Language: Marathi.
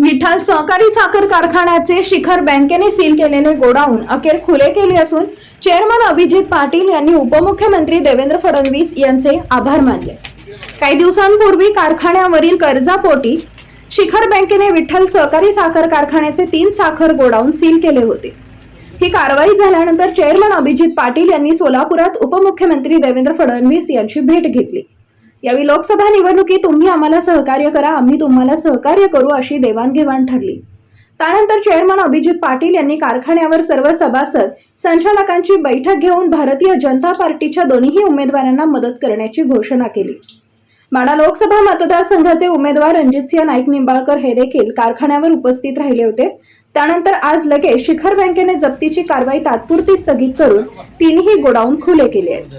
विठ्ठल सहकारी साखर कारखान्याचे शिखर बँकेने सील केलेले गोडाऊन अखेर खुले केले असून चेअरमन अभिजित पाटील यांनी उपमुख्यमंत्री देवेंद्र फडणवीस यांचे आभार मानले. काही दिवसांपूर्वी कारखान्यावरील कर्जापोटी शिखर बँकेने विठ्ठल सहकारी साखर कारखान्याचे तीन साखर गोडाऊन सील केले होते. ही कारवाई झाल्यानंतर चेअरमन अभिजित पाटील यांनी सोलापुरात उपमुख्यमंत्री देवेंद्र फडणवीस यांची भेट घेतली. यावेळी लोकसभा निवडणुकीत तुम्ही आम्हाला सहकार्य करा आम्ही तुम्हाला सहकार्य करू अशी देवाणघेवाण ठरली. त्यानंतर चेअरमन अभिजित पाटील यांनी कारखान्यावर सर्व सभासद संचालकांची बैठक घेऊन भारतीय जनता पार्टीच्या दोन्ही उमेदवारांना मदत करण्याची घोषणा केली. माडा लोकसभा मतदारसंघाचे उमेदवार रणजितसिंह नाईक निंबाळकर हे देखील कारखान्यावर उपस्थित राहिले होते. त्यानंतर आज लगेच शिखर बँकेने जप्तीची कारवाई तात्पुरती स्थगित करून तीनही गोडाऊन खुले केले आहेत.